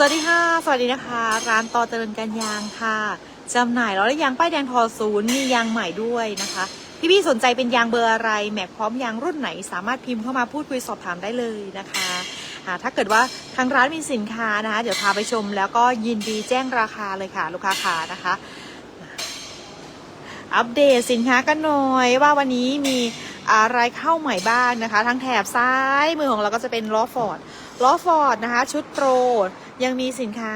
สวัสดีค่ะ สวัสดีนะคะ ร้านต่อเจริญการยางค่ะจำหน่ายล้อและยางป้ายแดงทอศูนย์มียางใหม่ด้วยนะคะ พี่ๆสนใจเป็นยางเบอร์อะไร แม็กพร้อมยางรุ่นไหน สามารถพิมพ์เข้ามาพูดคุยสอบถามได้เลยนะคะถ้าเกิดว่าทางร้านมีสินค้านะคะ เดี๋ยวพาไปชมแล้วก็ยินดีแจ้งราคาเลยค่ะ ลูกค้าขานะคะ อัปเดตสินค้ากันหน่อยว่าวันนี้มีอะไรเข้าใหม่บ้างนะคะ ทั้งแถบซ้ายมือของเราก็จะเป็นล้อฟอร์ดล้อฟอร์ดนะคะ ชุดโปร ยังมีสินค้า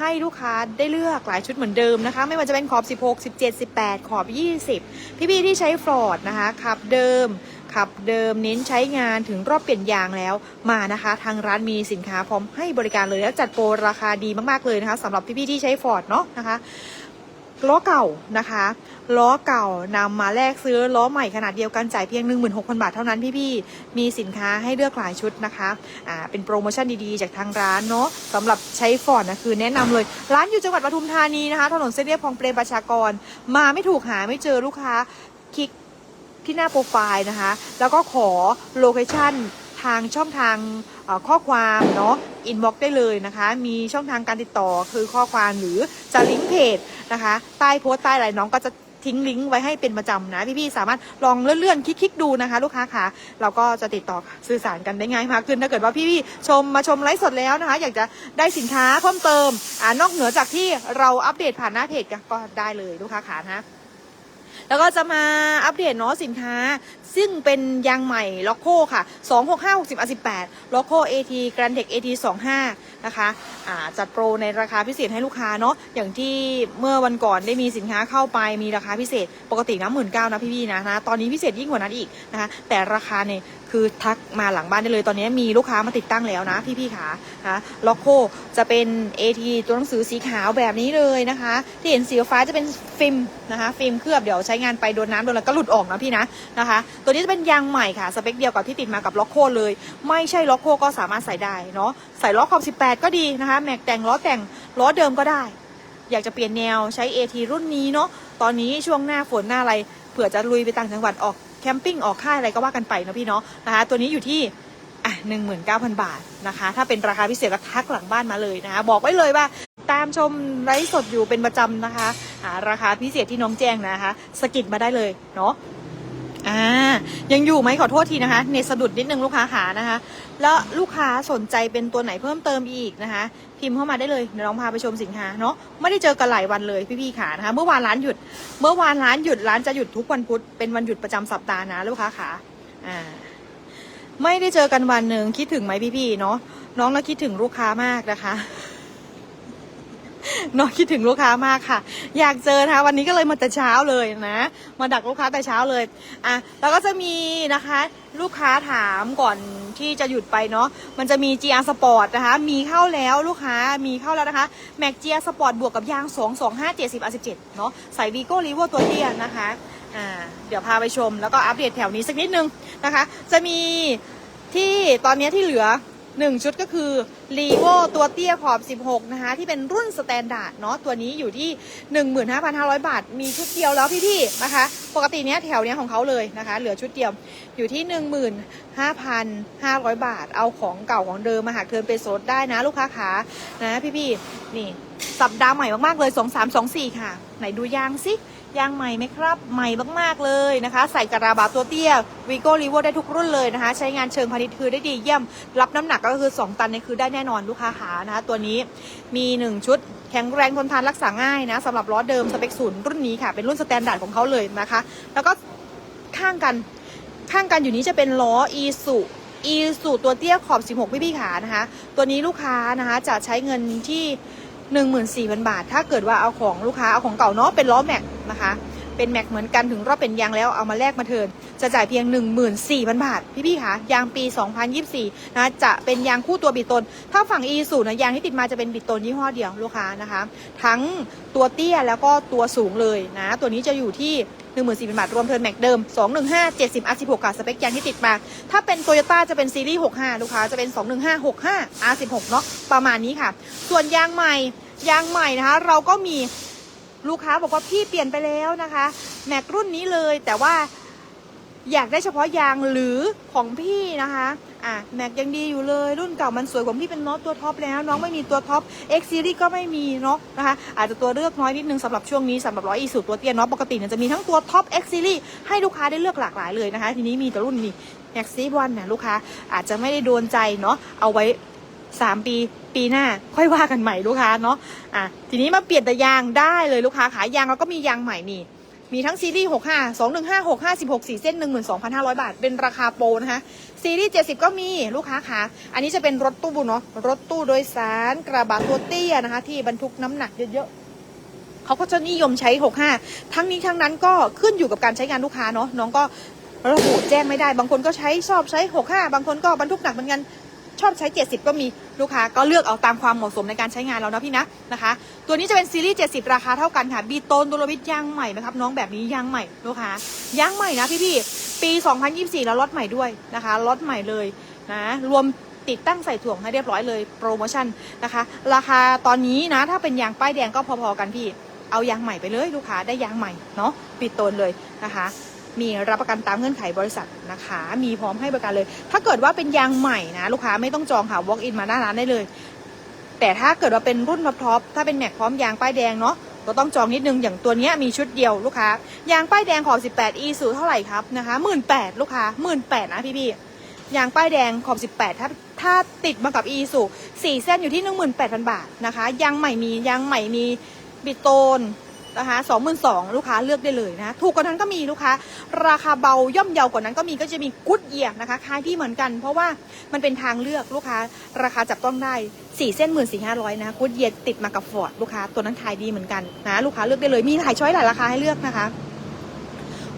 ให้ลูกค้าได้เลือกหลายชุดเหมือนเดิมนะคะ ไม่ว่าจะเป็นขอบ 16 17 18 ขอบ 20 พี่ๆที่ใช้ฟลอร์ดนะคะขับเดิมขับเดิมเน้นใช้งานถึงรอบเปลี่ยนยางแล้วมานะคะ ทางร้านมีสินค้าพร้อมให้บริการเลยแล้วจัดโปรราคาดีมากๆเลยนะคะสำหรับพี่ๆที่ใช้ฟอร์ดเนาะนะคะ ล้อเก่านะคะล้อเก่านำมาแลกซื้อล้อใหม่ขนาดเดียวกันจ่ายเพียง 16,000 บาทเท่านั้นพี่ๆมีสินค้าให้เลือกหลายชุดนะคะอ่าเป็นโปรโมชั่นดีๆ จากทางร้านเนาะสำหรับใช้ฟอร์ดนะคือแนะนำเลย ร้านอยู่จังหวัดปทุมธานีนะคะถนนเส้นเรียบคลองเปรมประชากร มาไม่ถูกหาไม่เจอลูกค้าคลิกที่หน้าโปรไฟล์นะคะ แล้วก็ขอโลเคชั่นทางช่องทาง ข้อความเนาะอินบ็อกได้เลยนะคะ มีช่องทางการติดต่อคือข้อความหรือจะลิงก์เพจนะคะ ใต้โพสต์ใต้อะไรน้องก็จะทิ้งลิงก์ไว้ให้เป็นประจำนะพี่ๆสามารถลองเลื่อนๆคลิกๆดูนะคะ ลูกค้าค่ะเราก็จะติดต่อสื่อสารกันได้ง่ายมากขึ้น ถ้าเกิดว่าพี่ๆชมมาชมไลฟ์สดแล้วนะคะ อยากจะได้สินค้าเพิ่มเติมอ่านอกเหนือจากที่เราอัปเดตผ่านหน้าเพจก็ได้เลยลูกค้าขานะคะ แล้วก็จะมาอัปเดตเนาะสินค้า ซึ่งเป็นยางใหม่ล็อกโคค่ะ 265 60 18ล็อกโค AT Grand Tech AT 25 นะคะอ่าจัดโปรในราคาพิเศษให้ลูกค้าเนาะอย่างที่เมื่อวันก่อนได้มีสินค้าเข้าไปมีราคาพิเศษปกตินะหมื่นเก้านะพี่ๆนะนะตอนนี้พิเศษยิ่งกว่านั้นอีกนะคะแต่ราคาเนี่ยคือทักมาหลังบ้านได้เลยตอนนี้มีลูกค้ามาติดตั้งแล้วนะพี่ๆค่ะนะล็อกโคจะเป็น AT ตัวหนังสือสีขาวแบบนี้เลยนะคะ ที่เห็นสีฟ้าจะเป็นฟิล์มนะคะฟิล์มเคลือบเดี๋ยวใช้งานไปโดนน้ำโดนอะไรก็หลุดออกนะพี่นะนะคะ ตัวนี้จะเป็นยางใหม่ค่ะสเปคเดียวกับที่ติดมากับล็อกโคเลย ไม่ใช่ล็อกโคก็สามารถใส่ได้เนาะใส่ล้อกขอบก็ดีนะคะ แม็กแต่งล้อแต่งล้อเดิมก็ได้ อยากจะเปลี่ยนแนวใช้ AT รุ่นนี้เนาะ ตอนนี้ช่วงหน้าฝนหน้าอะไร เผื่อจะลุยไปต่างจังหวัดออกแคมปิ้งออกค่ายอะไรก็ว่ากันไปเนาะพี่เนาะนะคะ ตัวนี้อยู่ที่อะหนึ่งหมื่นเก้าพันบาทนะคะ ถ้าเป็นราคาพิเศษก็ทักหลังบ้านมาเลยนะคะ บอกไว้เลยว่าตามชมไลฟ์สดอยู่เป็นประจำนะคะอ่าราคาพิเศษที่น้องแจ้งนะคะ สกิดมาได้เลยเนาะ อ่ายังอยู่ไหมขอโทษทีนะคะเนสะดุดนิดนึงลูกค้าขานะคะ แล้วลูกค้าสนใจเป็นตัวไหนเพิ่มเติมอีกนะคะ พิมพ์เข้ามาได้เลยเดี๋ยวน้องพาไปชมสินค้าเนาะไม่ได้เจอกันหลายวันเลยพี่ๆขานะคะ เมื่อวานร้านหยุด เมื่อวานร้านหยุดร้านจะหยุดทุกวันพุธเป็นวันหยุดประจำสัปดาห์นะลูกค้าขาอ่าไม่ได้เจอกันวันหนึ่งคิดถึงไหมพี่ๆเนาะน้องเราคิดถึงลูกค้ามากนะคะ น้องคิดถึงลูกค้ามากค่ะ อยากเจอนะคะ วันนี้ก็เลยมาแต่เช้าเลยนะ มาดักลูกค้าแต่เช้าเลยอะแล้วก็จะมีนะคะ ลูกค้าถามก่อนที่จะหยุดไปเนาะมันจะมี GR Sport นะคะ มีเข้าแล้วลูกค้ามีเข้าแล้วนะคะ Mac GR Sport บวกกับยาง 2 2 5 7 0 17เนาะใส่ Vigo r e v o ตัวเตี้ยนะคะอ่าเดี๋ยวพาไปชม แล้วก็อัปเดตแถวนี้สักนิดนึงนะคะ จะมีที่ตอนนี้ที่เหลือ 1 ชุดก็คือ r e v o ตัวเตี้ยขอบ 16 นะคะ ที่เป็นรุ่นสแตนดาร์ดเนาะตัวนี้อยู่ที่ 15,500 บาท มีชุดเดียวแล้วพี่ๆนะคะ ปกติเนี้ยแถวเนี้ยของเขาเลยนะคะ เหลือชุดเดียวอยู่ที่ 15,500 บาท เอาของเก่าของเดิมมาหักเทินเป็นโซดได้นะลูกค้าขานะพี่ๆนี่สัปดาห์ใหม่มากๆเลย 2324 ค่ะ ไหนดูยางสิ ยางใหม่ไหมครับ ใหม่มาก ๆ เลยนะคะ ใส่กระบาตัวเตี้ยวีโก้รีโวได้ทุกรุ่นเลยนะคะ ใช้งานเชิงพาณิชย์คือได้ดีเยี่ยม รับน้ำหนักก็คือ 2 ตันเนี่คือได้แน่นอนลูกค้าขานะคะ ตัวนี้มี 1 ชุด แข็งแรงทนทานรักษาง่ายนะสำหรับล้อเดิมสเปคศูนย์รุ่นนี้ค่ะ เป็นรุ่นสแตนดาร์ดของเขาเลยนะคะ แล้วก็ข้างกันข้างกันอยู่นี้จะเป็นล้ออีสุอีสุตัวเตี้ยขอบ 16 พี่พี่ขานะคะ ตัวนี้ลูกค้านะคะจะใช้เงินที่ 14,000 บาท ถ้าเกิดว่าเอาของลูกค้าเอาของเก่าเนาะเป็นล้อแม็กนะคะ เป็นแม็กเหมือนกันถึงรอบเป็นยางแล้วเอามาแลกมาเทินจะจ่ายเพียง 14,000 บาท พี่ๆคะยางปี 2024 นะจะเป็นยางคู่ตัวบิดตน ถ้าฝั่ง e สูนะยางที่ติดมาจะเป็นบิดตนยี่ห้อเดียวลูกค้านะคะ ทั้งตัวเตี้ยแล้วก็ตัวสูงเลยนะ ตัวนี้จะอยู่ที่ 14,000 บาท รวมเทิร์นแม็กเดิม 215 70 R16 กับสเปคยางที่ติดมา ถ้าเป็นโตโยต้าจะเป็นซีรีส์ 65 ลูกค้าจะเป็น 215 65 R16 เนาะประมาณนี้ค่ะ ส่วนยางใหม่ยางใหม่นะคะ เราก็มีลูกค้าบอกว่าพี่เปลี่ยนไปแล้วนะคะแม็กรุ่นนี้เลยแต่ว่าอยากได้เฉพาะยางหรือของพี่นะคะ อะแม็กยังดีอยู่เลย รุ่นเก่ามันสวยกว่าพี่เป็นน็อตตัวท็อปแล้ว น้องไม่มีตัวท็อป X Series ก็ไม่มีเนาะนะคะ อาจจะตัวเลือกน้อยนิดนึงสำหรับช่วงนี้สำหรับร้อยอีสุตัวเตี้ยเนาะปกติเนี่ยจะมีทั้งตัวท็อป X Series ให้ลูกค้าได้เลือกหลากหลายเลยนะคะ ทีนี้มีแต่รุ่นนี้ Max C 1เนี่ยลูกค้าอาจจะไม่ได้โดนใจเนาะเอาไว้ 3 ปีปีหน้าค่อยว่ากันใหม่ลูกค้าเนาะอะทีนี้มาเปลี่ยนแต่ยางได้เลยลูกค้าขายยางแล้วก็มียางใหม่นี่ มีทั้งซีรีส์ 65 215 65 16 4 เส้น 12,500 บาท เป็นราคาโปรนะคะ ซีรีส์ 70 ก็มีลูกค้าค่ะ อันนี้จะเป็นรถตู้เนาะ รถตู้โดยสารกระบะตัวเตี้ยนะคะ ที่บรรทุกน้ำหนักเยอะๆ เขาก็จะนิยมใช้ 65 ทั้งนี้ทั้งนั้นก็ขึ้นอยู่กับการใช้งานลูกค้าเนาะ น้องก็ระบุแจ้งไม่ได้ บางคนก็ใช้ชอบใช้ 65 บางคนก็บรรทุกหนักเหมือนกัน ชอบใช้ 70 ก็มีลูกค้าก็เลือกเอาตามความเหมาะสมในการใช้งานแล้วนาะพี่นะนะคะ ตัวนี้จะเป็นซีรีส์ 70 ราคาเท่ากันค่ะบีโตนตัวรวิทยางใหม่นะครับน้องแบบนี้ยางใหม่ลูกค้ายางใหม่นะพี่พี่ๆปี 2024 แล้วล็อตใหม่ด้วยนะคะล็อตใหม่เลยนะรวมติดตั้งใส่ถ่วงให้เรียบร้อยเลยโปรโมชั่นนะคะ ราคาตอนนี้นะถ้าเป็นยางป้ายแดงก็พอๆกันพี่เอายางใหม่ไปเลยลูกค้าได้ยางใหม่เนาะปิดตนเลยนะคะ มีรับประกันตามเงื่อนไขบริษัทนะคะ มีพร้อมให้บริการเลย ถ้าเกิดว่าเป็นยางใหม่นะ ลูกค้าไม่ต้องจองค่ะ walk in มาหน้าร้านได้เลย แต่ถ้าเกิดว่าเป็นรุ่นท็อปถ้าเป็นแม็กพร้อมยางป้ายแดงเนาะก็ต้องจองนิดนึงอย่างตัวนี้มีชุดเดียวลูกค้ายางป้ายแดงขอบ18 e สูเท่าไหร่ครับนะคะ18,000ลูกค้า18,000นะพี่ๆยางป้ายแดงขอบ 18 ถ้าถ้าติดมากับ e สู4เส้นอยู่ที่ 18,000 บาทนะคะยางใหม่มียางใหม่มีบิโตน นะคะสองหมื่นสองลูกค้าเลือกได้เลยนะถูกกว่านั้นก็มีลูกค้า ราคาเบาย่อมเยาวกว่านั้นก็มีก็จะมีกุ๊ดเยียนะคะคล้ายพี่เหมือนกัน เพราะว่ามันเป็นทางเลือกลูกค้า ราคาจับต้องได้สี่เส้นหมื่นสี่ห้าร้อยนะกุ๊ดเยียติดมากับฟอร์ดลูกค้าตัวนั้นขายดีเหมือนกันนะลูกค้าเลือกได้เลยมีหลายช้อยหลายราคาให้เลือกนะคะ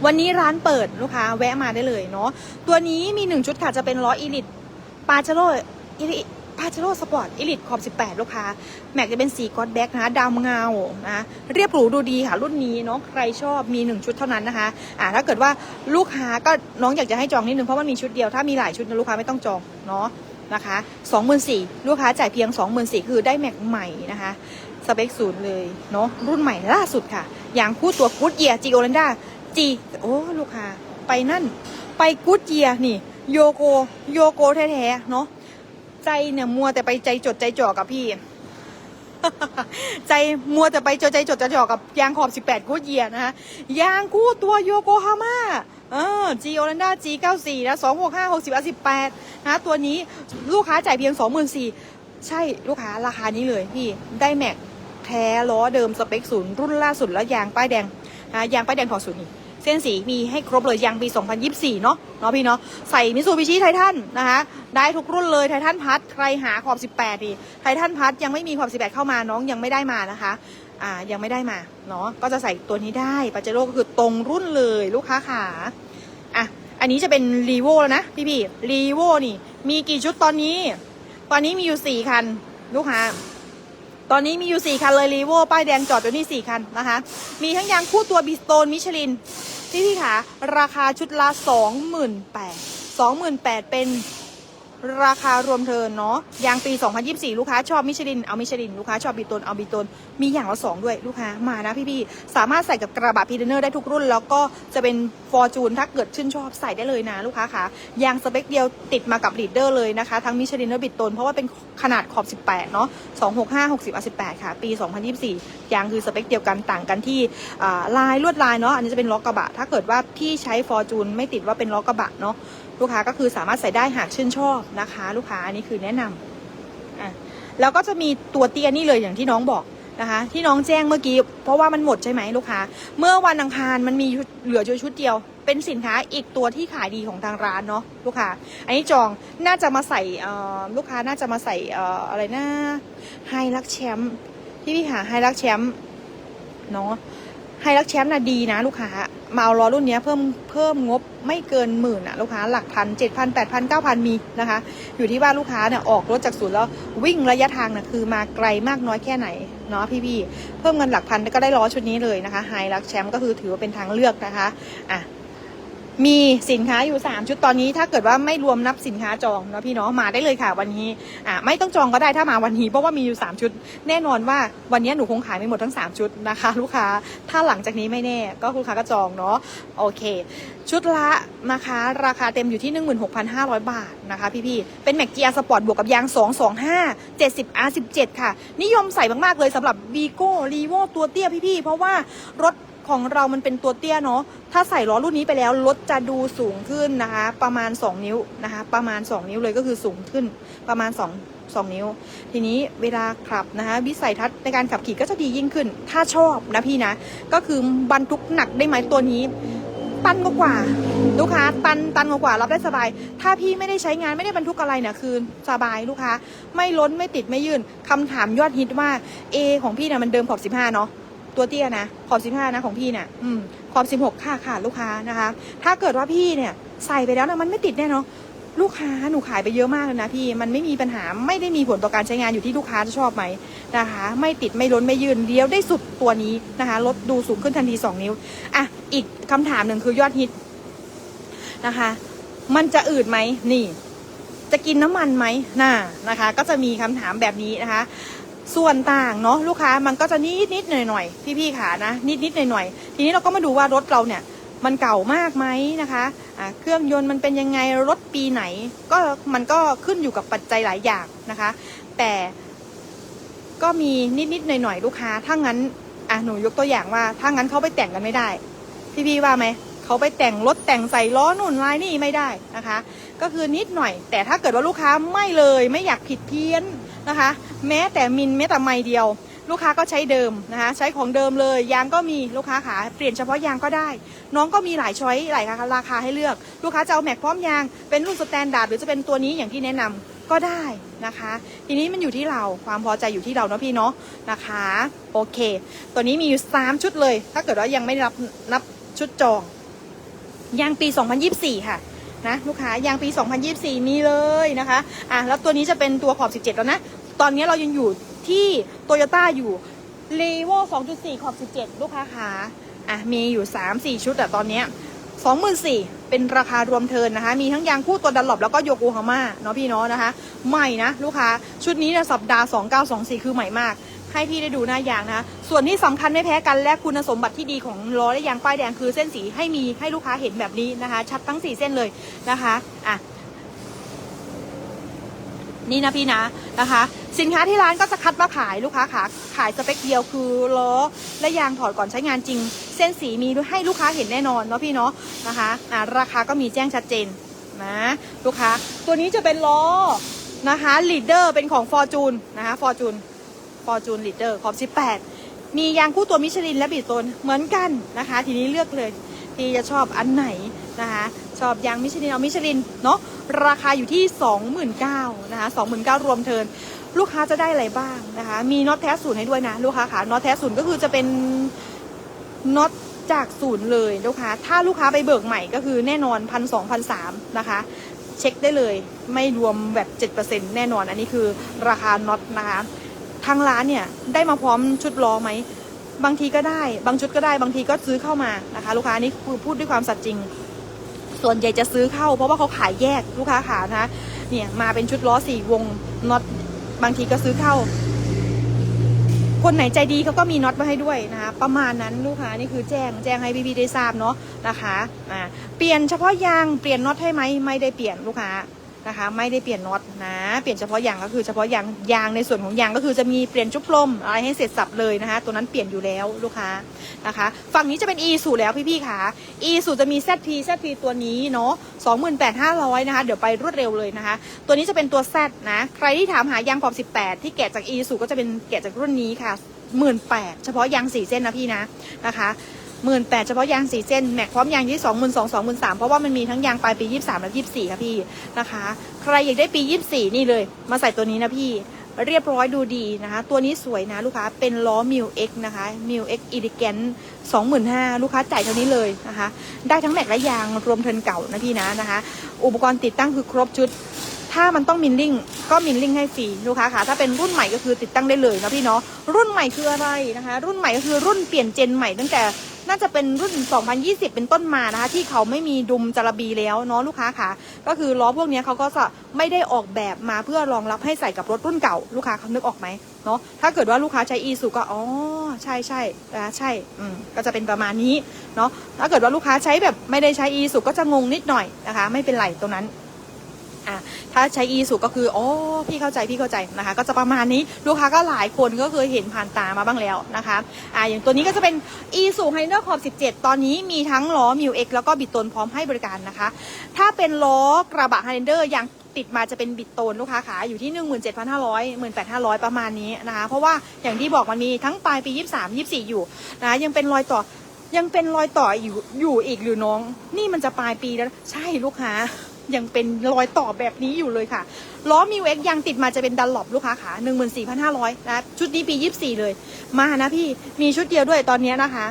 วันนี้ร้านเปิดลูกค้าแวะมาได้เลยเนาะตัวนี้มีหนึ่งชุดค่ะจะเป็นล้ออีลิตปาเจโร่ อีลิปาเจโร่สปอร์ตอีลิตขอบ 18 ลูกค้า แม็กจะเป็นสีกอดแบ็กนะคะดำเงานะเรียบหรูดูดีค่ะ รุ่นนี้เนาะใครชอบมี 1 ชุดเท่านั้นนะคะ อ่าถ้าเกิดว่าลูกค้าก็น้องอยากจะให้จองนิดนึง เพราะมันมีชุดเดียวถ้ามีหลายชุดนะลูกค้าไม่ต้องจองเนาะนะคะ24,000ลูกค้าจ่ายเพียง 24,000คือได้แม็กใหม่นะคะสเปคศูนย์เลยเนาะรุ่นใหม่ล่าสุดค่ะ อย่างคู่ตัวกูดเยียจีโอเลนดาจีโอ้ลูกค้าไปนั่น ไปกูดเยียนี่โยโกโยโกแท้ๆเนาะ ใจเนี่ยมัวแต่ไปใจจดใจจ่อกับพี่ ใจมัวแต่ไปจดใจจดใจจ่อกับยางขอบ18กูดเยียนะคะยางคู่ตัวโยโกฮาม่าเออจีโอลันดาจี94นะ265 60 18นะตัวนี้ลูกค้าจ่ายเพียง 24,000ใช่ลูกค้าราคานี้เลยพี่ได้แม็กแท้ล้อเดิมสเปคศูนย์รุ่นล่าสุดแล้วยางป้ายแดงนะยางป้ายแดงถอดศูนย์นี่ ส้นสีมีให้ครบเลยยางปี 2024 เนาะเนาะพี่เนาะใส่มิซูบิชิไททันนะคะได้ทุกรุ่นเลยไททันพัทใครหาขอบ 18 ดีไททันพัทยังไม่มีขอบ 18 เข้ามาน้องยังไม่ได้มานะคะอ่ายังไม่ได้มาเนาะก็จะใส่ตัวนี้ได้ปาเจโร่ก็คือตรงรุ่นเลยลูกค้าขาอะอันนี้จะเป็นรีโวแล้วนะพี่พี่รีโวนี่ มีกี่ชุดตอนนี้ ตอนนี้มีอยู่สี่คัน ลูกค้า ตอนนี้มีอยู่ 4 คันเลยรีโวป้ายแดงจอดอยู่นี่ 4 คันนะคะ มีทั้งยางคู่ตัวบิสโตนมิชลินพี่พี่ขาราคาชุดละ 28,000 28,000 เป็น ราคารวมเทิร์นเนาะยางปี 2024 ลูกค้าชอบมิชลิน เอามิชลิน ลูกค้าชอบบิโตนเอาบิโตน มีอย่างละสองด้วยลูกค้ามานะพี่ๆ สามารถใส่กับกระบะพีเดเนอร์ได้ทุกรุ่น แล้วก็จะเป็นฟอร์จูนถ้าเกิดชื่นชอบใส่ได้เลยนะลูกค้าคะยางสเปคเดียวติดมากับลีดเดอร์เลยนะคะ ทั้งมิชลินและบิโตน เพราะว่าเป็นขนาดขอบ 18 เนาะ265 60 18 ค่ะ ปี 2024 ยางคือสเปคเดียวกันต่างกันที่ลายลวดลายเนาะ อันนี้จะเป็นล้อกระบะ ถ้าเกิดว่าพี่ใช้ฟอร์จูนไม่ติดว่าเป็นล้อกระบะเนาะ ลูกค้าก็คือสามารถใส่ได้หากชื่นชอบนะคะ ลูกค้าอันนี้คือแนะนำอะแล้วก็จะมีตัวเตี้ยนี่เลยอย่างที่น้องบอกนะคะ ที่น้องแจ้งเมื่อกี้ เพราะว่ามันหมดใช่ไหมลูกค้า เมื่อวันอังคารมันมีเหลือชุดเดียว เป็นสินค้าอีกตัวที่ขายดีของทางร้านเนาะลูกค้า อันนี้จองน่าจะมาใส่เออลูกค้าน่าจะมาใส่เอออะไรนะไฮรักแชมป์ที่พี่หาไฮรักแชมป์เนาะไฮรักแชมป์น่ะดีนะ ลูกค้า มาเอาล้อรุ่นนี้เพิ่มเพิ่มงบไม่เกินหมื่นอะลูกค้าหลักพันเจ็ดพันแปดพันเก้าพันมีนะคะ อยู่ที่ว่าลูกค้าเนี่ยออกรถจากศูนย์แล้ววิ่งระยะทางนะคือมาไกลมากน้อยแค่ไหนเนาะพี่พี่เพิ่มเงินหลักพันก็ได้ล้อชุดนี้เลยนะคะไฮลักแชมป์ก็คือถือว่าเป็นทางเลือกนะคะอะ มีสินค้าอยู่ 3 ชุดตอนนี้ถ้าเกิดว่าไม่รวมนับสินค้าจองเนาะพี่เนาะมาได้เลยค่ะวันนี้อ่าไม่ต้องจองก็ได้ถ้ามาวันนี้เพราะว่ามีอยู่ 3 ชุด แน่นอนว่าวันนี้หนูคงขายไม่หมดทั้ง 3 ชุดนะคะ ลูกค้าถ้าหลังจากนี้ไม่แน่ก็ลูกค้าก็จองเนาะโอเค ชุดละนะคะราคาเต็มอยู่ที่ 16,500 บาทนะคะพี่ๆเป็นแม็กเกียร์สปอร์ตบวกกับยาง 225 70 R17 ค่ะ นิยมใส่มากๆเลยสำหรับวีโก้รีโวตัวเตี้ยพี่ๆเพราะว่ารถ ของเรามันเป็นตัวเตี้ยเนาะถ้าใส่ล้อรุ่นนี้ไปแล้วรถจะดูสูงขึ้นนะคะ ประมาณ 2 นิ้วนะคะ ประมาณ 2 นิ้วเลยก็คือสูงขึ้นประมาณ 2 2 นิ้ว ทีนี้เวลาขับนะคะวิสัยทัศน์ในการขับขี่ก็จะดียิ่งขึ้น ถ้าชอบนะพี่นะ ก็คือบรรทุกหนักได้ไหมตัวนี้ ตันกว่าลูกค้าตันตันกว่ารับได้สบาย ถ้าพี่ไม่ได้ใช้งานไม่ได้บรรทุกอะไรเนี่ยคือสบายลูกค้า ไม่ล้นไม่ติดไม่ยื่นคำถามยอดฮิตว่า A ของพี่เนี่ยมันเดิมขอบ 15 เนาะ ตัวเตี้ยนะ ขอบ15นะของพี่เนี่ยอืมขอบ16ค่ะค่ะลูกค้านะคะ ถ้าเกิดว่าพี่เนี่ยใส่ไปแล้วนะมันไม่ติดแน่เนาะลูกค้าหนูขายไปเยอะมากเลยนะพี่มันไม่มีปัญหาไม่ได้มีผลต่อการใช้งานอยู่ที่ลูกค้าจะชอบไหมนะคะ ไม่ติดไม่ล้นไม่ยืนเลี้ยวได้สุดตัวนี้นะคะลดดูสูงขึ้นทันที 2 นิ้วอะอีกคำถามหนึ่งคือยอดฮิตนะคะ มันจะอืดไหมนี่ จะกินน้ำมันไหมน่านะคะ ก็จะมีคำถามแบบนี้นะคะ ส่วนต่างเนาะลูกค้ามันก็จะนิดนิดหน่อยหน่อยพี่พี่ขานะนิดนิดหน่อยหน่อยทีนี้เราก็มาดูว่ารถเราเนี่ยมันเก่ามากไหมนะคะอ่าเครื่องยนต์มันเป็นยังไงรถปีไหน ก็มันก็ขึ้นอยู่กับปัจจัยหลายอย่างนะคะ แต่ก็มีนิดนิดหน่อยหน่อยลูกค้าถ้างั้นอะหนูยกตัวอย่างว่าถ้างั้นเขาไปแต่งกันไม่ได้ พี่พี่ว่าไหมเขาไปแต่งรถแต่งใส่ล้อนุ่นลายนี่ไม่ได้นะคะ ก็คือนิดหน่อย แต่ถ้าเกิดว่าลูกค้าไม่เลยไม่อยากผิดเพี้ยน นะคะ แม้แต่มินแม้แต่ไมล์เดียว ลูกค้าก็ใช้เดิมนะคะใช้ของเดิมเลยยางก็มีลูกค้าขาเปลี่ยนเฉพาะยางก็ได้ น้องก็มีหลายช้อยหลายราคาให้เลือก ลูกค้าจะเอาแม็กพร้อมยางเป็นรุ่นสแตนดาร์ดหรือจะเป็นตัวนี้อย่างที่แนะนำก็ได้นะคะ ทีนี้มันอยู่ที่เราความพอใจอยู่ที่เราเนาะพี่เนาะนะคะ โอเค ตัวนี้มีอยู่ 3 ชุดเลย ถ้าเกิดว่ายังไม่รับนับชุดจองยางปี 2024 ค่ะนะลูกค้ายางปี 2024 มีเลยนะคะอะแล้วตัวนี้จะเป็นตัวขอบ 17 แล้วนะ ตอนนี้เรายังอยู่ที่โตโยต้าอยู่ r e v o 2.4 ขอบ 17 ลูกค้าขาอะ มีอยู่ 3-4 ชุดอะตอนนี้24,000เป็นราคารวมเทินนะคะ มีทั้งยางคู่ตัวดันหลบแล้วก็โยโกฮาม่าเนาะพี่เนาะนะคะ ใหม่นะ ลูกค้า ชุดนี้เนี่ยสัปดาห์ 2924 คือใหม่มาก ให้พี่ได้ดูหน้ายางนะ ส่วนที่สำคัญไม่แพ้กันและคุณสมบัติที่ดีของล้อและยางป้ายแดงคือเส้นสีให้มีให้ลูกค้าเห็นแบบนี้นะคะ ชัดทั้ง 4 เส้นเลยนะคะ อะ นี่นะพี่นะนะคะ สินค้าที่ร้านก็จะคัดมาขายลูกค้าขาขายสเปคเดียวคือล้อและยางถอดก่อนใช้งานจริง เส้นสีมีให้ลูกค้าเห็นแน่นอนเนาะพี่เนาะนะคะอะราคาก็มีแจ้งชัดเจนนะลูกค้าตัวนี้จะเป็นล้อนะคะลีดเดอร์เป็นของฟอร์จูนนะคะฟอร์จูนฟอร์จูนลีดเดอร์ขอบ 18 มียางคู่ตัวมิชลินและบีโซนเหมือนกันนะคะ ทีนี้เลือกเลยที่จะชอบอันไหนนะคะ ชอบยางมิชลินเอามิชลินเนาะราคาอยู่ที่ 29,000นะคะ29,000รวมเทินลูกค้าจะได้อะไรบ้างนะคะ มีน็อตแท้ศูนย์ให้ด้วยนะ ลูกค้าค่ะน็อตแท้ศูนย์ก็คือจะเป็นน็อตจากศูนย์เลยลูกค้า ถ้าลูกค้าไปเบิกใหม่ก็คือแน่นอนพันสองพันสามนะคะ เช็คได้เลยไม่รวมแบบ7%แน่นอน อันนี้คือราคาน็อตนะคะ ทางร้านเนี่ยได้มาพร้อมชุดล้อไหม บางทีก็ได้ บางชุดก็ได้ บางทีก็ซื้อเข้ามานะคะ ลูกค้านี่คือพูดด้วยความสัตย์จริง ส่วนใหญ่จะซื้อเข้า เพราะว่าเขาขายแยกลูกค้าขานะคะเนี่ยมาเป็นชุดล้อสี่วงน็อตบางทีก็ซื้อเข้า คนไหนใจดีเขาก็มีน็อตมาให้ด้วยนะคะประมาณนั้นลูกค้านี่คือแจ้งแจ้งให้พี่ๆได้ทราบเนาะนะคะอ่าเปลี่ยนเฉพาะยางเปลี่ยนน็อตให้ไหมไม่ได้เปลี่ยนลูกค้า นะคะ ไม่ได้เปลี่ยนน็อตนะเปลี่ยนเฉพาะยางก็คือเฉพาะยางยางในส่วนของยางก็คือจะมีเปลี่ยนจุ๊บลมอะไรให้เสร็จสับเลยนะคะ ตัวนั้นเปลี่ยนอยู่แล้วลูกค้านะคะ ฝั่งนี้จะเป็น e สูแล้วพี่ๆค่ะ e สูจะมี ZP ZP ตัวนี้เนาะ28,500นะคะเดี๋ยวไปรวดเร็วเลยนะคะ ตัวนี้จะเป็นตัว Z นะใครที่ถามหายางขอบ 18 ที่แกะจาก e สูก็จะเป็นแกะจากรุ่นนี้ค่ะ18,000เฉพาะยาง4เส้นนะพี่นะนะคะ 18,000เฉพาะยาง4เส้นแม็กพร้อมยางที่22,000 23,000เพราะว่ามันมีทั้งยางปลายปี23และ24ค่ะพี่นะคะ ใครอยากได้ปี24นี่เลย มาใส่ตัวนี้นะพี่เรียบร้อยดูดีนะคะ ตัวนี้สวยนะลูกค้าเป็นล้อมิวเอ็กนะคะมิวเอ็กอีลิแกนสองหมื่นห้าลูกค้าจ่ายเท่านี้เลยนะคะ ได้ทั้งแม็กและยางรวมเทินเก่านะพี่นะนะคะ อุปกรณ์ติดตั้งคือครบชุด ถ้ามันต้องมินลิ่งก็มินลิ่งให้ฟรีลูกค้าค่ะถ้าเป็นรุ่นใหม่ก็คือติดตั้งได้เลยนะพี่เนาะรุ่นใหม่คืออะไรนะคะ รุ่นใหม่ก็คือรุ่นเปลี่ยนเจนใหม่ตั้งแต่ น่าจะเป็นรุ่น 2020 เป็นต้นมานะคะ ที่เขาไม่มีดุมจระบีแล้วเนาะลูกค้าค่ะ ก็คือล้อพวกนี้เขาก็จะไม่ได้ออกแบบมาเพื่อรองรับให้ใส่กับรถรุ่นเก่า ลูกค้าเขานึกออกไหมเนาะถ้าเกิดว่าลูกค้าใช้อีซูก็อ๋อใช่ใช่นะใช่อืมก็จะเป็นประมาณนี้เนาะถ้าเกิดว่าลูกค้าใช้แบบไม่ได้ใช้อีซูก็จะงงนิดหน่อยนะคะ ไม่เป็นไรตรงนั้น อะถ้าใช้อีสุก็คืออ๋อพี่เข้าใจพี่เข้าใจนะคะ ก็จะประมาณนี้ลูกค้าก็หลายคนก็เคยเห็นผ่านตามาบ้างแล้วนะคะอ่าอย่างตัวนี้ก็จะเป็นอีสุไฮเนอร์ขอบ17 ตอนนี้มีทั้งล้อมิวเอ็กแล้วก็บิดตนพร้อมให้บริการนะคะ ถ้าเป็นล้อกระบะไฮเดอร์ยังติดมาจะเป็นบิดโตนลูกค้าขาอยู่ที่ 17,500 18,500 ประมาณนี้นะคะ เพราะว่าอย่างที่บอกมันมีทั้งปลายปี 23 24 อยู่นะคะยังเป็นรอยต่อยังเป็นรอยต่ออยู่อยู่อีกหรือน้อง นี่มันจะปลายปีแล้ว ใช่ลูกค้า ยังเป็นรอยต่อแบบนี้อยู่เลยค่ะ ล้อมิวเอ็กยังติดมาจะเป็นดันหลบลูกค้าขา14,500นะชุดนี้ปี24เลย มานะพี่ มีชุดเดียวด้วยตอนนี้นะคะ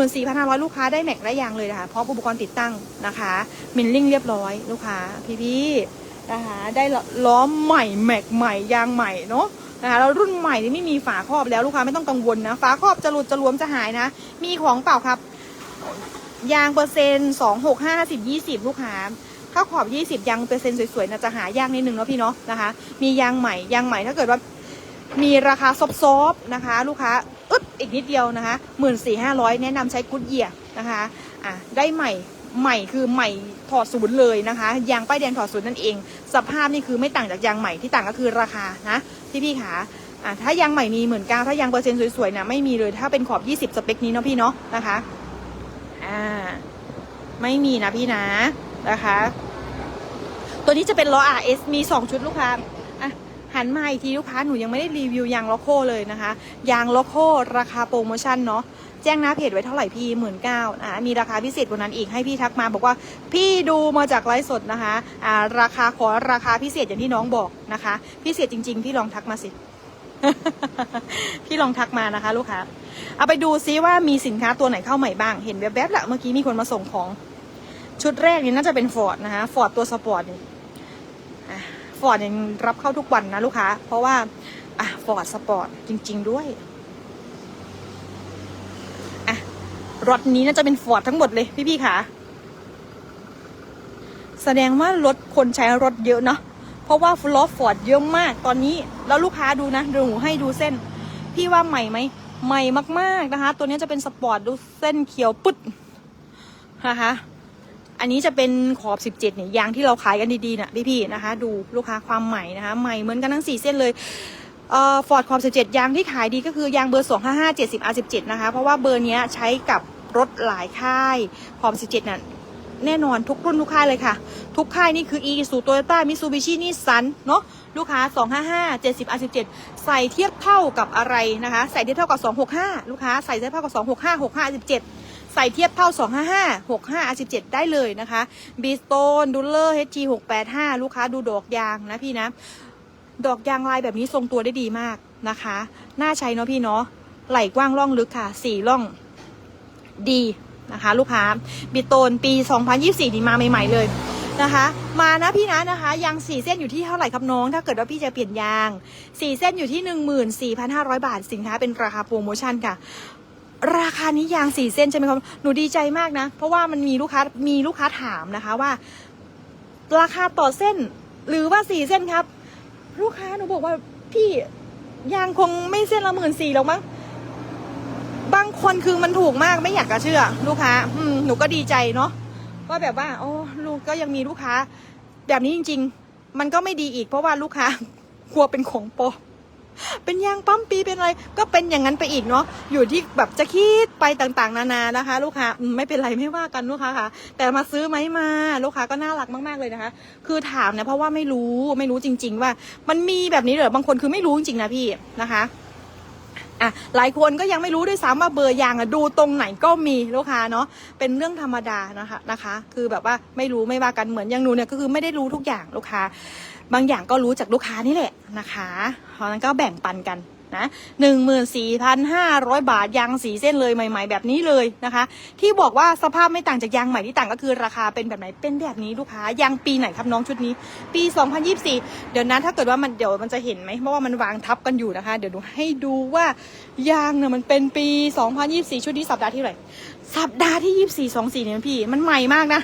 14,500ลูกค้าได้แม็กได้ยางเลยนะคะพร้อมอุปกรณ์ติดตั้งนะคะ มินลิ่งเรียบร้อยลูกค้าพี่ๆนะคะได้ล้อใหม่แม็กใหม่ยางใหม่เนาะนะคะแล้วรุ่นใหม่นี่ไม่มีฝาครอบแล้วลูกค้าไม่ต้องกังวลนะฝาครอบจะหลุดจะรวมจะหายนะ มีของเปล่าครับ ยางเปอร์เซ็นต์สองหกห้าสิบยี่สิบลูกค้า ถ้าขอบ 20 ยางเปอร์เซ็นต์สวยๆนะจะหายากนิดนึงเนาะพี่เนาะนะคะ มียางใหม่ยางใหม่ถ้าเกิดว่ามีราคาซอฟๆนะคะ ลูกค้าอึ๊บอีกนิดเดียวนะคะหมื่นสี่ห้าร้อยแนะนำใช้กุดเยียนะคะอะได้ใหม่ใหม่คือใหม่ถอดศูนย์เลยนะคะ ยางป้ายแดงถอดศูนย์นั่นเอง สภาพนี่คือไม่ต่างจากยางใหม่ที่ต่างก็คือราคานะพี่พี่ขาอะถ้ายางใหม่มีหมื่นเก้าถ้ายางเปอร์เซ็นต์สวยๆนะไม่มีเลยถ้าเป็นขอบ 20 สเปคนี้เนาะพี่เนาะนะคะอ่าไม่มีนะพี่นะ นะคะ ตัวนี้จะเป็นล้อ RS มี 2 ชุดลูกค้าอะหันมาอีกทีลูกค้าหนูยังไม่ได้รีวิวยางล็อกโคเลยนะคะ ยางล็อกโคราคาโปรโมชั่นเนาะแจ้งหน้าเพจไว้เท่าไหร่พี่หมื่นเก้าอะมีราคาพิเศษกว่านั้นอีกให้พี่ทักมา บอกว่าพี่ดูมาจากไลฟ์สดนะคะอ่าราคาขอราคาพิเศษอย่างที่น้องบอกนะคะ พิเศษจริง ๆ พี่ลองทักมาสิ พี่ลองทักมานะคะ ลูกค้าเอาไปดูซิว่ามีสินค้าตัวไหนเข้าใหม่บ้างเห็นแวบๆแหละเมื่อกี้มีคนมาส่งของ ชุดแรกนี่น่าจะเป็นฟอร์ดนะคะฟอร์ดตัวสปอร์ตนี่ฟอร์ดยังรับเข้าทุกวันนะลูกค้า เพราะว่าอะฟอร์ดสปอร์ตจริง ๆ ด้วยอะรถนี้น่าจะเป็นฟอร์ดทั้งหมดเลยพี่ๆค่ะ แสดงว่ารถคนใช้รถเยอะเนาะเพราะว่าฟลอฟอร์ดเยอะมากตอนนี้แล้วลูกค้าดูนะเดี๋ยวหนูให้ดูเส้น พี่ว่าใหม่ไหมใหม่มากๆนะคะ ตัวนี้จะเป็นสปอร์ตดูเส้นเขียวปึ๊ดนะคะ อันนี้จะเป็นขอบ 17 เนี่ยยางที่เราขายกันดีๆนะพี่ๆนะคะ ดูลูกค้าความใหม่นะคะใหม่เหมือนกันทั้ง 4 เส้นเลยเอ่อฟอร์ดขอบ 17 ยางที่ขายดีก็คือยางเบอร์ 255 70 R17 นะคะ เพราะว่าเบอร์นี้ใช้กับรถหลายค่ายขอบ 17น่ะแน่นอนทุกรุ่นทุกค่ายเลยค่ะ ทุกค่ายนี่คือ e s u Toyota Mitsubishi Nissan เนาะลูกค้า 255 70 R17 ใส่เทียบเท่ากับอะไรนะคะ ใส่เทียบเท่ากับ 265 ลูกค้าใส่เทียบเท่ากับ 265 65 17 ใส่เทียบเท่า 255 65 R17 ได้เลยนะคะบีสโตนดูเลอร์ HG 685 ลูกค้าดูดอกยางนะพี่นะ ดอกยางลายแบบนี้ทรงตัวได้ดีมากนะคะ น่าใช้เนาะพี่เนาะ ไหล่กว้างร่องลึกค่ะสี่ร่องดีนะคะลูกค้าบีโตนปี 2024 นี่มาใหม่ๆเลยนะคะ มานะพี่นะนะคะยางสี่เส้นอยู่ที่เท่าไหร่ครับน้อง ถ้าเกิดว่าพี่จะเปลี่ยนยางสี่เส้นอยู่ที่ 14,500 บาทสินค้าเป็นราคาโปรโมชั่นค่ะ ราคานี้ยางสี่เส้นใช่ไหมครับหนูดีใจมากนะ เพราะว่ามันมีลูกค้ามีลูกค้าถามนะคะว่า ราคาต่อเส้น หรือว่าสี่เส้นครับ ลูกค้าหนูบอกว่าพี่ยางคงไม่เส้นละหมื่นสี่หรอกมั้งบางคนคือมันถูกมากไม่อยากจะเชื่อ ลูกค้า อืมหนูก็ดีใจเนาะว่าแบบว่า โอ้ลูกก็ยังมีลูกค้า แบบนี้จริง ๆ มันก็ไม่ดีอีก เพราะว่าลูกค้ากลัวเป็นของปลอม เป็นยางปั๊มปีเป็นอะไร ก็เป็นอย่างนั้นไปอีกเนาะอยู่ที่แบบจะคิดไปต่างๆ นานานะคะ ลูกค้าไม่เป็นไรไม่ว่ากันลูกค้าค่ะ แต่มาซื้อไหมมาลูกค้าก็น่ารักมากๆเลยนะคะ คือถามเนี่ยเพราะว่าไม่รู้ไม่รู้จริง ๆ ว่า มันมีแบบนี้เหรอบางคนคือไม่รู้จริงๆนะพี่นะคะอะหลายคนก็ยังไม่รู้ด้วยซ้ำว่าเบอร์ยางอะดูตรงไหนก็มีลูกค้าเนาะเป็นเรื่องธรรมดานะคะนะคะ คือแบบว่าไม่รู้ไม่ว่ากันเหมือนอย่างหนูเนี่ยก็คือไม่ได้รู้ทุกอย่างลูกค้า บางอย่างก็รู้จากลูกค้านี่แหละนะคะเพราะนั้นก็แบ่งปันกันนะหนึ่งหมื่นสี่พันห้าร้อยบาทยางสีเส้นเลยใหม่ ๆ แบบนี้เลยนะคะ ที่บอกว่าสภาพไม่ต่างจากยางใหม่ที่ต่างก็คือราคาเป็นแบบไหนเป็นแบบนี้ลูกค้ายางปีไหนครับน้องชุดนี้ ปี 2024 เดี๋ยวนั้นถ้าเกิดว่ามันเดี๋ยวมันจะเห็นไหมเพราะว่ามันวางทับกันอยู่นะคะ เดี๋ยวดูให้ดูว่ายางเนี่ยมันเป็นปี 2024 ชุดนี้สัปดาห์ที่เท่าไหร่สัปดาห์ที่ 24 24เนี่ยพี่มันใหม่มากนะ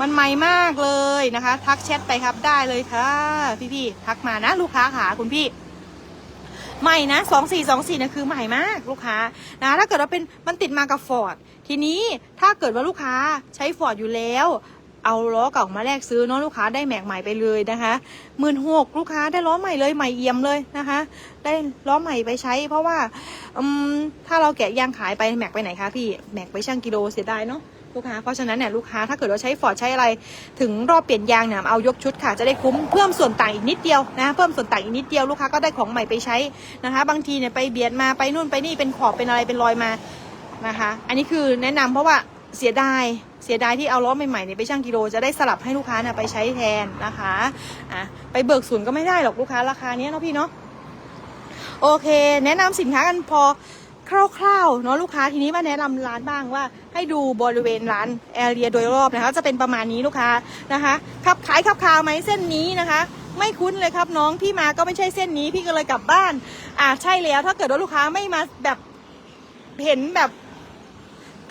มันใหม่มากเลยนะคะ ทักแชทไปครับได้เลยค่ะ พี่ๆทักมานะ ลูกค้าขาคุณพี่ใหม่นะสองสี่สองสี่นะคือใหม่มากลูกค้านะถ้าเกิดว่าเป็นมันติดมากับฟอร์ดทีนี้ถ้าเกิดว่าลูกค้าใช้ฟอร์ดอยู่แล้วเอาล้อเก่ามาแลกซื้อเนาะลูกค้าได้แม็กใหม่ไปเลยนะคะหมื่นหกลูกค้าได้ล้อใหม่เลยใหม่เอี่ยมเลยนะคะ ได้ล้อใหม่ไปใช้ เพราะว่าอืมถ้าเราแกะยางขายไปแม็กไปไหนคะพี่แม็กไปช่างกิโลเสียดายเนาะ ลูกค้า เพราะฉะนั้นเนี่ยลูกค้าถ้าเกิดว่าใช้ฟอร์ดใช้อะไรถึงรอบเปลี่ยนยางเนี่ยเอายกชุดค่ะจะได้คุ้มเพิ่มส่วนต่างอีกนิดเดียวนะเพิ่มส่วนต่างอีกนิดเดียวลูกค้าก็ได้ของใหม่ไปใช้นะคะ บางทีเนี่ยไปเบียดมาไปนู่นไปนี่เป็นขอบเป็นอะไรเป็นรอยมานะคะ อันนี้คือแนะนำเพราะว่าเสียดายเสียดายที่เอาล้อใหม่ๆเนี่ยไปช่างกิโลจะได้สลับให้ลูกค้านี่ยไปใช้แทนนะคะอะไปเบิกศูนย์ก็ไม่ได้หรอกลูกค้าราคาเนี้ยเนาะพี่เนาะโอเค แนะนำสินค้ากันพอ คร่าวๆเนาะลูกค้าทีนี้มาแนะนำร้านบ้างว่า ให้ดูบริเวณร้านแอเรียโดยรอบนะคะ จะเป็นประมาณนี้ลูกค้านะคะขับขายขับคาไหมเส้นนี้นะคะ ไม่คุ้นเลยครับน้องพี่มาก็ไม่ใช่เส้นนี้พี่ก็เลยกลับบ้านอ่าใช่แล้วถ้าเกิดว่าลูกค้าไม่มาแบบเห็นแบบ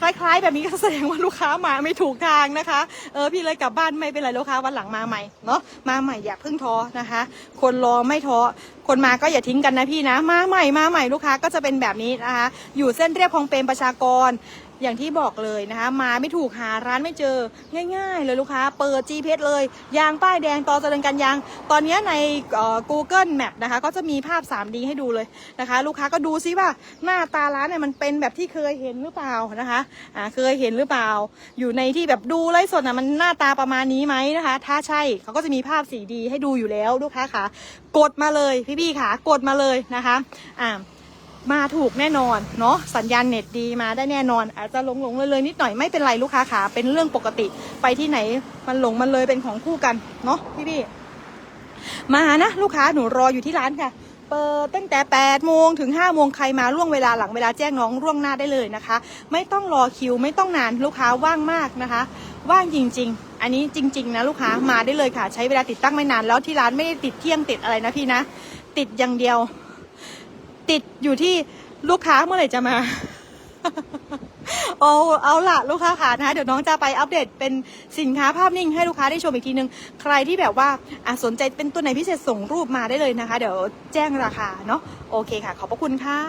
คล้ายๆ แบบนี้ก็แสดงว่าลูกค้ามาไม่ถูกทางนะคะ เออพี่เลยกลับบ้านไม่เป็นไรลูกค้าวันหลังมาใหม่เนาะมาใหม่อย่าเพิ่งท้อนะคะ คนรอไม่ท้อคนมาก็อย่าทิ้งกันนะพี่นะ มาใหม่มาใหม่ลูกค้าก็จะเป็นแบบนี้นะคะ อยู่เส้นเรียบคลองเปรมประชากรอย่างที่บอกเลยนะคะ มาไม่ถูกหาร้านไม่เจอง่าย ๆ เลยลูกค้า เปิด GPS เลย ยางป้ายแดงต่อเจริญกันยาง ตอนนี้ใน Google Map นะคะ ก็จะมีภาพ 3D ให้ดูเลยนะคะ ลูกค้าก็ดูซิว่าหน้าตาร้านเนี่ยมันเป็นแบบที่เคยเห็นหรือเปล่านะคะอ่าเคยเห็นหรือเปล่า อยู่ในที่แบบดูไลฟ์สดนะมันหน้าตาประมาณนี้ไหมนะคะ ถ้าใช่เขาก็จะมีภาพ 4D ให้ดูอยู่แล้วลูกค้าค่ะกดมาเลยพี่ๆค่ะกดมาเลยนะคะอ่า มาถูกแน่นอนเนาะสัญญาณเน็ตดีมาได้แน่นอน อาจจะหลงหลงเลยเลยนิดหน่อยไม่เป็นไรลูกค้าขาเป็นเรื่องปกติไปที่ไหนมันหลงมันเลยเป็นของคู่กันเนาะพี่พี่มานะลูกค้าหนูรออยู่ที่ร้านค่ะ เปิดตั้งแต่8โมงถึง5โมงใครมาล่วงเวลาหลังเวลาแจ้งน้องล่วงหน้าได้เลยนะคะ ไม่ต้องรอคิวไม่ต้องนานลูกค้าว่างมากนะคะ ว่างจริง ๆ อันนี้จริง ๆ นะลูกค้ามาได้เลยค่ะ ใช้เวลาติดตั้งไม่นานแล้วที่ร้านไม่ได้ติดเที่ยงติดอะไรนะพี่นะ ติดอย่างเดียว ติดอยู่ที่ลูกค้าเมื่อไหร่จะมา โอ้เอาละลูกค้าค่ะนะเดี๋ยวน้องจะไปอัปเดตเป็นสินค้าภาพนิ่งให้ลูกค้าได้ชมอีกทีนึง ใครที่แบบว่าอสนใจเป็นตัวไหนพิเศษส่งรูปมาได้เลยนะคะ เดี๋ยวแจ้งราคาเนาะโอเคค่ะ ขอบพระคุณค่ะ